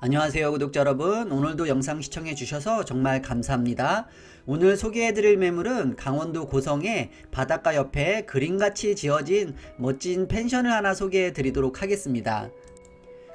안녕하세요 구독자 여러분. 오늘도 영상 시청해 주셔서 정말 감사합니다. 오늘 소개해 드릴 매물은 강원도 고성의 바닷가 옆에 그림같이 지어진 멋진 펜션을 하나 소개해 드리도록 하겠습니다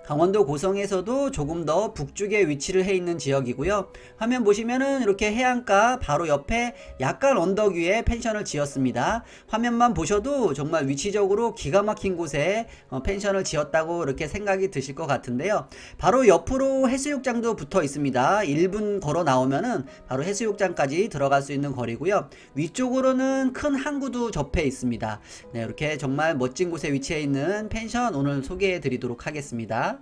강원도 고성에서도 조금 더 북쪽에 위치를 해 있는 지역이고요. 화면 보시면은 이렇게 해안가 바로 옆에 약간 언덕 위에 펜션을 지었습니다. 화면만 보셔도 정말 위치적으로 기가 막힌 곳에 어, 펜션을 지었다고 이렇게 생각이 드실 것 같은데요. 바로 옆으로 해수욕장도 붙어 있습니다. 1분 걸어 나오면은 바로 해수욕장까지 들어갈 수 있는 거리고요. 위쪽으로는 큰 항구도 접해 있습니다. 네, 이렇게 정말 멋진 곳에 위치해 있는 펜션 오늘 소개해 드리도록 하겠습니다.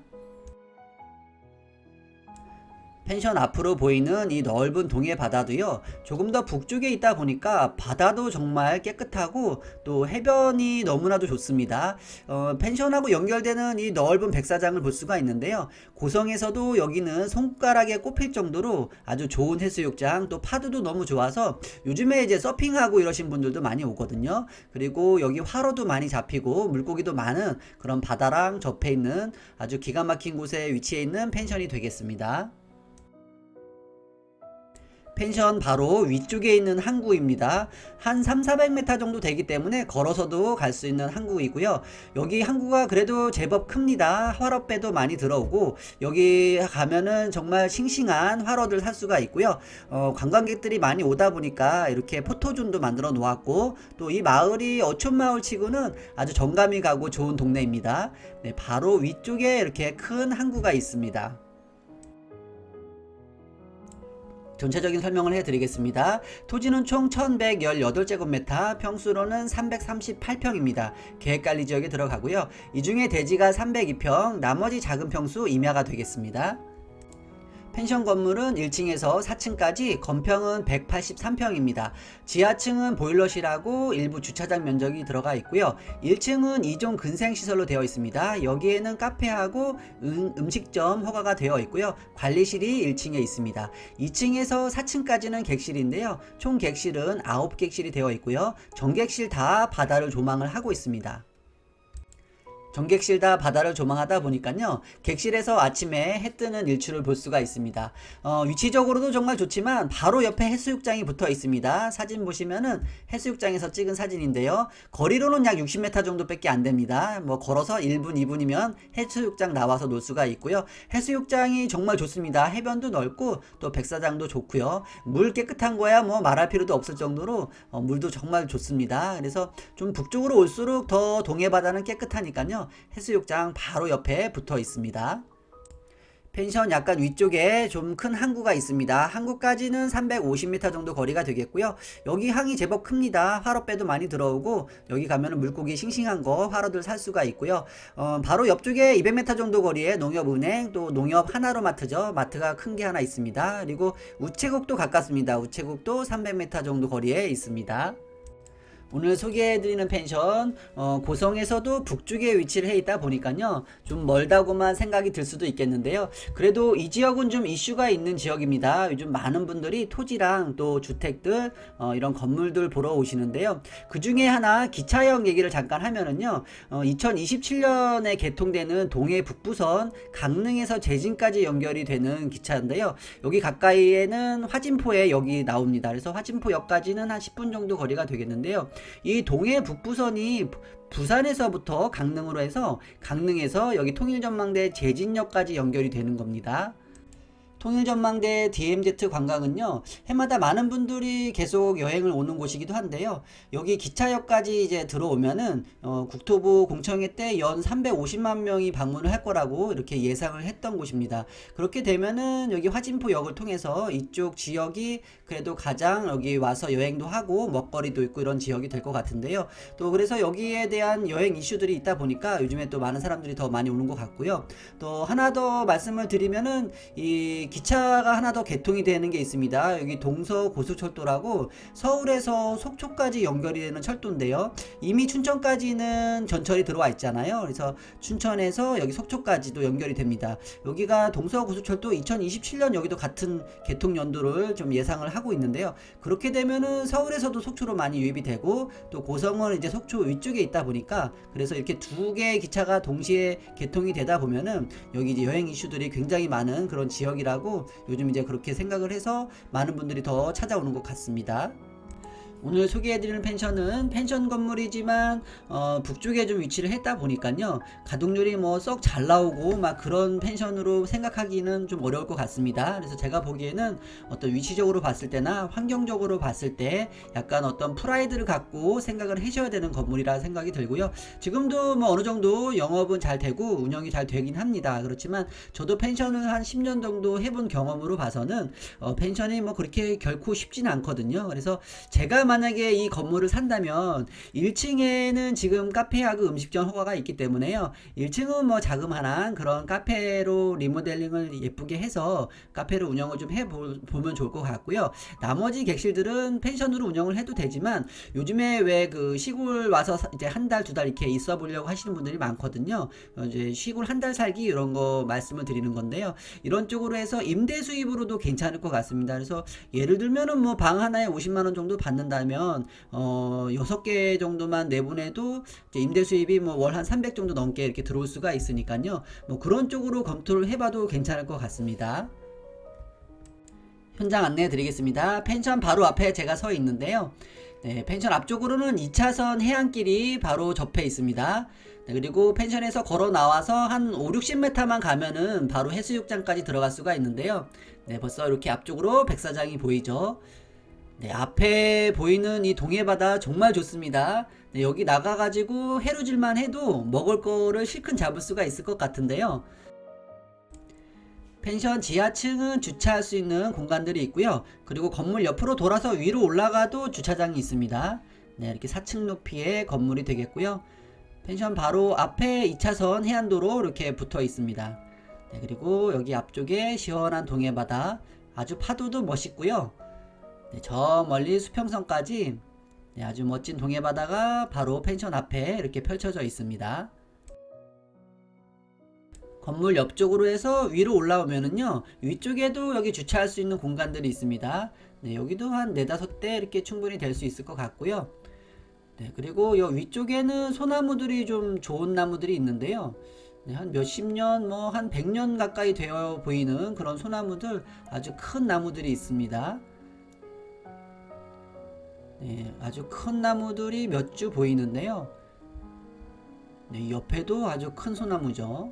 펜션 앞으로 보이는 이 넓은 동해 바다도요, 조금 더 북쪽에 있다 보니까 바다도 정말 깨끗하고 또 해변이 너무나도 좋습니다. 어, 펜션하고 연결되는 이 넓은 백사장을 볼 수가 있는데요. 고성에서도 여기는 손가락에 꼽힐 정도로 아주 좋은 해수욕장, 또 파도도 너무 좋아서 요즘에 이제 서핑하고 이러신 분들도 많이 오거든요. 그리고 여기 화로도 많이 잡히고 물고기도 많은 그런 바다랑 접해 있는 아주 기가 막힌 곳에 위치해 있는 펜션이 되겠습니다. 펜션 바로 위쪽에 있는 항구입니다. 한 3, 400m 정도 되기 때문에 걸어서도 갈 수 있는 항구이고요. 여기 항구가 그래도 제법 큽니다. 화로배도 많이 들어오고 여기 가면은 정말 싱싱한 화로들 살 수가 있고요. 어, 관광객들이 많이 오다 보니까 이렇게 포토존도 만들어 놓았고 또 이 마을이 어촌 마을 치고는 아주 정감이 가고 좋은 동네입니다. 네, 바로 위쪽에 이렇게 큰 항구가 있습니다. 전체적인 설명을 해드리겠습니다. 토지는 총 1118제곱미터, 평수로는 338평입니다. 계획관리 지역에 들어가고요. 이 중에 대지가 302평, 나머지 작은 평수 임야가 되겠습니다. 펜션 건물은 1층에서 4층까지 건평은 183평입니다. 지하층은 보일러실하고 일부 주차장 면적이 들어가 있고요. 1층은 2종 근생시설로 되어 있습니다. 여기에는 카페하고 음, 식점 허가가 되어 있고요. 관리실이 1층에 있습니다. 2층에서 4층까지는 객실인데요. 총 객실은 9객실이 되어 있고요. 전객실 다 바다를 조망을 하고 있습니다. 전객실 다 바다를 조망하다 보니까요. 객실에서 아침에 해 뜨는 일출을 볼 수가 있습니다. 어, 위치적으로도 정말 좋지만 바로 옆에 해수욕장이 붙어 있습니다. 사진 보시면은 해수욕장에서 찍은 사진인데요. 거리로는 약 60m 정도밖에 안 됩니다. 뭐 걸어서 1분 2분이면 해수욕장 나와서 놀 수가 있고요. 해수욕장이 정말 좋습니다. 해변도 넓고 또 백사장도 좋고요. 물 깨끗한 거야 뭐 말할 필요도 없을 정도로 어, 물도 정말 좋습니다. 그래서 좀 북쪽으로 올수록 더 동해 바다는 깨끗하니까요 해수욕장 바로 옆에 붙어 있습니다. 펜션 약간 위쪽에 좀 큰 항구가 있습니다. 항구까지는 350m 정도 거리가 되겠고요. 여기 항이 제법 큽니다. 화로배도 많이 들어오고 여기 가면은 물고기 싱싱한 거 화로들 살 수가 있고요. 어, 바로 옆쪽에 200m 정도 거리에 농협은행 또 농협 하나로 마트죠. 마트가 큰 게 하나 있습니다. 그리고 우체국도 가깝습니다. 우체국도 300m 정도 거리에 있습니다. 오늘 소개해드리는 펜션 어, 고성에서도 북쪽에 위치를 해 있다 보니까요. 좀 멀다고만 생각이 들 수도 있겠는데요. 그래도 이 지역은 좀 이슈가 있는 지역입니다. 요즘 많은 분들이 토지랑 또 주택들 어, 이런 건물들 보러 오시는데요. 그 중에 하나 기차역 얘기를 잠깐 하면은요. 어, 2027년에 개통되는 동해 북부선 강릉에서 제진까지 연결이 되는 기차인데요. 여기 가까이에는 화진포에 여기 나옵니다. 그래서 화진포역까지는 한 10분 정도 거리가 되겠는데요 이 동해 북부선이 부산에서부터 강릉으로 해서 강릉에서 여기 통일전망대 제진역까지 연결이 되는 겁니다. 통일전망대 DMZ 관광은요 해마다 많은 분들이 계속 여행을 오는 곳이기도 한데요. 여기 기차역까지 이제 들어오면은 어, 국토부 공청회 때 연 350만 명이 방문을 할 거라고 이렇게 예상을 했던 곳입니다. 그렇게 되면은 여기 화진포역을 통해서 이쪽 지역이 그래도 가장 여기 와서 여행도 하고 먹거리도 있고 이런 지역이 될 것 같은데요. 또 그래서 여기에 대한 여행 이슈들이 있다 보니까 요즘에 또 많은 사람들이 더 많이 오는 것 같고요. 또 하나 더 말씀을 드리면은 이 기차가 하나 더 개통이 되는 게 있습니다. 여기 동서 고속철도라고 서울에서 속초까지 연결이 되는 철도인데요. 이미 춘천까지는 전철이 들어와 있잖아요. 그래서 춘천에서 여기 속초까지도 연결이 됩니다. 여기가 동서 고속철도 2027년 여기도 같은 개통 연도를 좀 예상을 하고 있는데요. 그렇게 되면은 서울에서도 속초로 많이 유입이 되고 또 고성은 이제 속초 위쪽에 있다 보니까 그래서 이렇게 두 개의 기차가 동시에 개통이 되다 보면은 여기 이제 여행 이슈들이 굉장히 많은 그런 지역이라고 요즘 이제 그렇게 생각을 해서 많은 분들이 더 찾아오는 것 같습니다. 오늘 소개해드리는 펜션은 펜션 건물이지만 어, 북쪽에 좀 위치를 했다 보니까요 가동률이 뭐 썩 잘 나오고 막 그런 펜션으로 생각하기는 좀 어려울 것 같습니다. 그래서 제가 보기에는 어떤 위치적으로 봤을 때나 환경적으로 봤을 때 약간 어떤 프라이드를 갖고 생각을 하셔야 되는 건물이라 생각이 들고요. 지금도 뭐 어느 정도 영업은 잘 되고 운영이 잘 되긴 합니다. 그렇지만 저도 펜션을 한 10년 정도 해본 경험으로 봐서는 어, 펜션이 뭐 그렇게 결코 쉽지는 않거든요. 그래서 제가 만약에 이 건물을 산다면 1층에는 지금 카페하고 음식점 허가가 있기 때문에요. 1층은 뭐 자그마한 그런 카페로 리모델링을 예쁘게 해서 카페로 운영을 좀 해보면 좋을 것 같고요. 나머지 객실들은 펜션으로 운영을 해도 되지만 요즘에 왜 그 시골 와서 사- 이제 한 달, 두 달 이렇게 있어 보려고 하시는 분들이 많거든요. 어, 이제 시골 한 달 살기 이런 거 말씀을 드리는 건데요. 이런 쪽으로 해서 임대 수입으로도 괜찮을 것 같습니다. 그래서 예를 들면은 뭐 방 하나에 50만 원 정도 받는다 면어 여섯 개 정도만 내보내도 임대 수입이 뭐 월 한 300 정도 넘게 이렇게 들어올 수가 있으니까요. 뭐 그런 쪽으로 검토를 해 봐도 괜찮을 것 같습니다. 현장 안내해 드리겠습니다. 펜션 바로 앞에 제가 서 있는데요. 네, 펜션 앞쪽으로는 2차선 해안길이 바로 접해 있습니다. 네, 그리고 펜션에서 걸어 나와서 한 5, 60m만 가면은 바로 해수욕장까지 들어갈 수가 있는데요. 네, 벌써 이렇게 앞쪽으로 백사장이 보이죠. 네, 앞에 보이는 이 동해바다 정말 좋습니다. 네, 여기 나가가지고 해루질만 해도 먹을 거를 실컷 잡을 수가 있을 것 같은데요. 펜션 지하층은 주차할 수 있는 공간들이 있고요. 그리고 건물 옆으로 돌아서 위로 올라가도 주차장이 있습니다. 네, 이렇게 4층 높이의 건물이 되겠고요. 펜션 바로 앞에 2차선 해안도로 이렇게 붙어 있습니다. 네, 그리고 여기 앞쪽에 시원한 동해바다 아주 파도도 멋있고요. 네, 저 멀리 수평선까지 네, 아주 멋진 동해바다가 바로 펜션 앞에 이렇게 펼쳐져 있습니다. 건물 옆쪽으로 해서 위로 올라오면은요 위쪽에도 여기 주차할 수 있는 공간들이 있습니다 네 여기도 한 네다섯 대 이렇게 충분히 될 수 있을 것 같고요 네 그리고 여 위쪽에는 소나무들이 좀 좋은 나무들이 있는데요 네, 한 몇십 년, 뭐 한 백 년 가까이 되어 보이는 그런 소나무들 아주 큰 나무들이 있습니다. 네, 아주 큰 나무들이 몇 주 보이는데요. 네, 옆에도 아주 큰 소나무죠.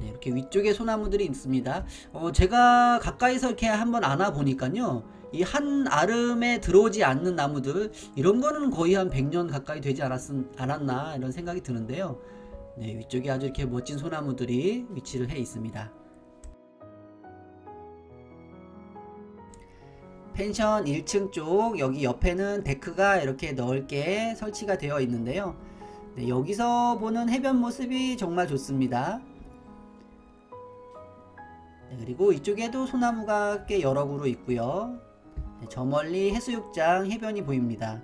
네, 이렇게 위쪽에 소나무들이 있습니다. 어, 제가 가까이서 이렇게 한번 안아 보니까요. 이 한 아름에 들어오지 않는 나무들 이런 거는 거의 한 100년 가까이 되지 않았, 않았나 이런 생각이 드는데요. 네, 위쪽에 아주 이렇게 멋진 소나무들이 위치를 해 있습니다. 펜션 1층 쪽 여기 옆에는 데크가 이렇게 넓게 설치가 되어 있는데요. 네, 여기서 보는 해변 모습이 정말 좋습니다. 네, 그리고 이쪽에도 소나무가 꽤 여러 그루 있고요. 네, 저 멀리 해수욕장 해변이 보입니다.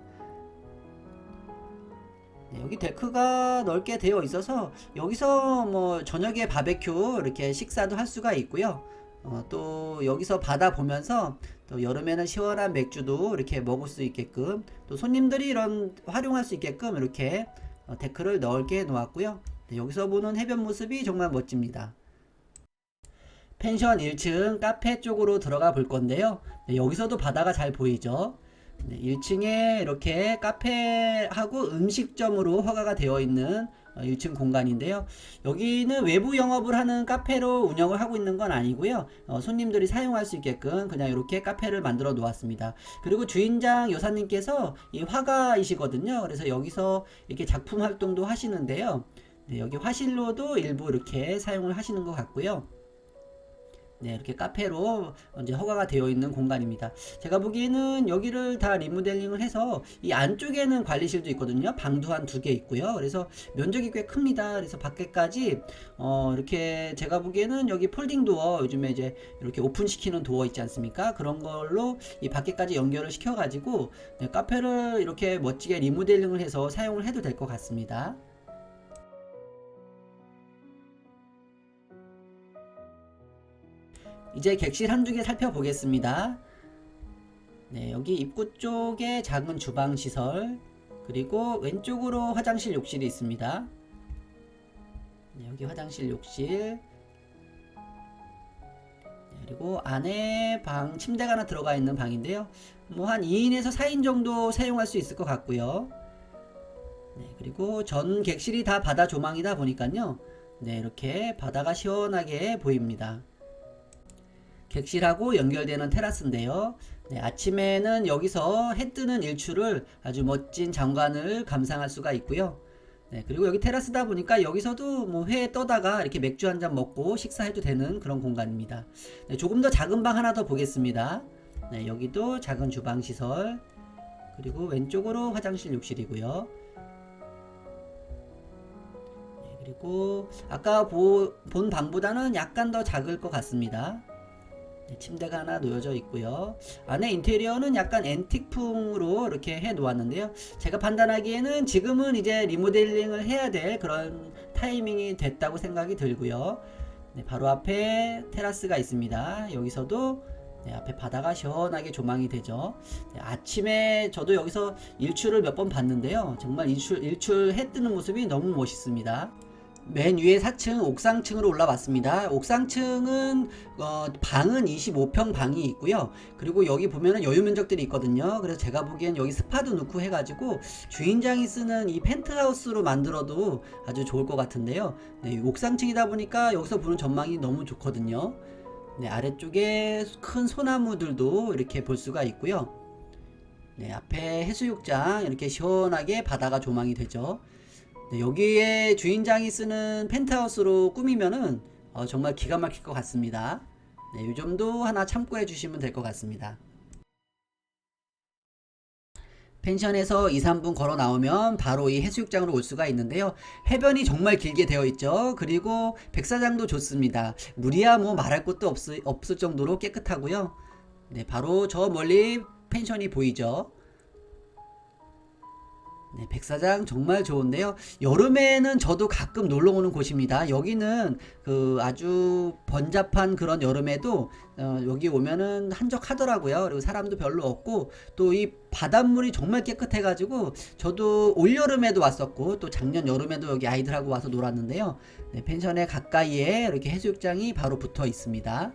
네, 여기 데크가 넓게 되어 있어서 여기서 뭐 저녁에 바베큐 이렇게 식사도 할 수가 있고요. 어, 또 여기서 바다 보면서 또 여름에는 시원한 맥주도 이렇게 먹을 수 있게끔 또 손님들이 이런 활용할 수 있게끔 이렇게 어, 데크를 넓게 놓았고요. 네, 여기서 보는 해변 모습이 정말 멋집니다. 펜션 1층 카페 쪽으로 들어가 볼 건데요. 네, 여기서도 바다가 잘 보이죠. 네, 1층에 이렇게 카페하고 음식점으로 허가가 되어 있는 어, 1층 공간인데요. 여기는 외부 영업을 하는 카페로 운영을 하고 있는 건 아니고요. 어, 손님들이 사용할 수 있게끔 그냥 이렇게 카페를 만들어 놓았습니다. 그리고 주인장 여사님께서 이 화가이시거든요. 그래서 여기서 이렇게 작품 활동도 하시는데요. 네, 여기 화실로도 일부 이렇게 사용을 하시는 것 같고요. 네, 이렇게 카페로 이제 허가가 되어 있는 공간입니다. 제가 보기에는 여기를 다 리모델링을 해서 이 안쪽에는 관리실도 있거든요. 방도 한 두 개 있고요. 그래서 면적이 꽤 큽니다. 그래서 밖에까지 어, 이렇게 제가 보기에는 여기 폴딩 도어 요즘에 이제 이렇게 오픈시키는 도어 있지 않습니까? 그런 걸로 이 밖에까지 연결을 시켜가지고 네, 카페를 이렇게 멋지게 리모델링을 해서 사용을 해도 될 것 같습니다. 이제 객실 한두 개 살펴보겠습니다. 네, 여기 입구 쪽에 작은 주방 시설, 그리고 왼쪽으로 화장실 욕실이 있습니다. 네, 여기 화장실 욕실. 네, 그리고 안에 방, 침대가 하나 들어가 있는 방인데요. 뭐 한 2인에서 4인 정도 사용할 수 있을 것 같고요. 네, 그리고 전 객실이 다 바다 조망이다 보니까요. 네, 이렇게 바다가 시원하게 보입니다. 객실하고 연결되는 테라스인데요. 네, 아침에는 여기서 해 뜨는 일출을 아주 멋진 장관을 감상할 수가 있고요. 네, 그리고 여기 테라스다 보니까 여기서도 뭐 회 떠다가 이렇게 맥주 한 잔 먹고 식사해도 되는 그런 공간입니다. 네, 조금 더 작은 방 하나 더 보겠습니다. 네, 여기도 작은 주방 시설. 그리고 왼쪽으로 화장실 욕실이고요. 네, 그리고 아까 보, 본 방보다는 약간 더 작을 것 같습니다. 네, 침대가 하나 놓여져 있고요. 안에 인테리어는 약간 앤틱풍으로 이렇게 해 놓았는데요. 제가 판단하기에는 지금은 이제 리모델링을 해야 될 그런 타이밍이 됐다고 생각이 들고요. 네, 바로 앞에 테라스가 있습니다. 여기서도 네, 앞에 바다가 시원하게 조망이 되죠. 네, 아침에 저도 여기서 일출을 몇 번 봤는데요. 정말 일출, 일출 해 뜨는 모습이 너무 멋있습니다. 맨 위에 4층 옥상층으로 올라왔습니다. 옥상층은 어, 방은 25평 방이 있고요. 그리고 여기 보면은 여유 면적들이 있거든요. 그래서 제가 보기엔 여기 스파도 넣고 해가지고 주인장이 쓰는 이 펜트하우스로 만들어도 아주 좋을 것 같은데요. 네, 옥상층이다 보니까 여기서 보는 전망이 너무 좋거든요. 네, 아래쪽에 큰 소나무들도 이렇게 볼 수가 있고요. 네, 앞에 해수욕장 이렇게 시원하게 바다가 조망이 되죠. 네, 여기에 주인장이 쓰는 펜트하우스로 꾸미면은 어, 정말 기가 막힐 것 같습니다. 네, 이 점도 하나 참고해 주시면 될 것 같습니다. 펜션에서 2, 3분 걸어 나오면 바로 이 해수욕장으로 올 수가 있는데요. 해변이 정말 길게 되어 있죠. 그리고 백사장도 좋습니다. 물이야 뭐 말할 것도 없, 없을 정도로 깨끗하고요. 네, 바로 저 멀리 펜션이 보이죠. 네, 백사장 정말 좋은데요. 여름에는 저도 가끔 놀러 오는 곳입니다. 여기는 그 아주 번잡한 그런 여름에도 어, 여기 오면은 한적하더라고요. 그리고 사람도 별로 없고 또 이 바닷물이 정말 깨끗해가지고 저도 올 여름에도 왔었고 또 작년 여름에도 여기 아이들하고 와서 놀았는데요. 네, 펜션에 가까이에 이렇게 해수욕장이 바로 붙어 있습니다.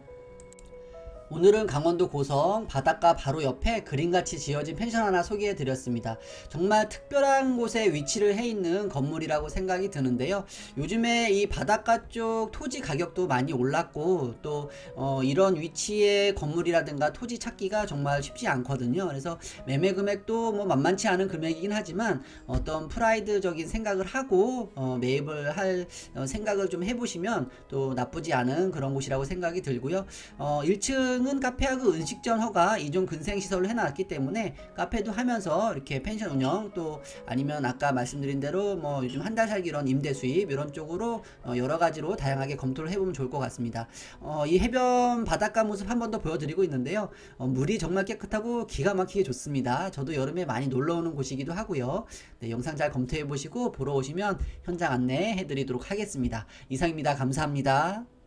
오늘은 강원도 고성 바닷가 바로 옆에 그림같이 지어진 펜션 하나 소개해 드렸습니다. 정말 특별한 곳에 위치를 해 있는 건물이라고 생각이 드는데요. 요즘에 이 바닷가 쪽 토지 가격도 많이 올랐고 또 어, 이런 위치의 건물이라든가 토지 찾기가 정말 쉽지 않거든요. 그래서 매매 금액도 뭐 만만치 않은 금액이긴 하지만 어떤 프라이드적인 생각을 하고 어, 매입을 할 어, 생각을 좀 해보시면 또 나쁘지 않은 그런 곳이라고 생각이 들고요. 어, 1층 은 카페하고 음식점 허가 이종 근생 시설을 해놨기 때문에 카페도 하면서 이렇게 펜션 운영 또 아니면 아까 말씀드린 대로 뭐 요즘 한 달 살기 이런 임대 수입 이런 쪽으로 어 여러 가지로 다양하게 검토를 해보면 좋을 것 같습니다. 어, 이 해변 바닷가 모습 한 번 더 보여드리고 있는데요. 어, 물이 정말 깨끗하고 기가 막히게 좋습니다. 저도 여름에 많이 놀러 오는 곳이기도 하고요. 네, 영상 잘 검토해 보시고 보러 오시면 현장 안내 해드리도록 하겠습니다. 이상입니다. 감사합니다.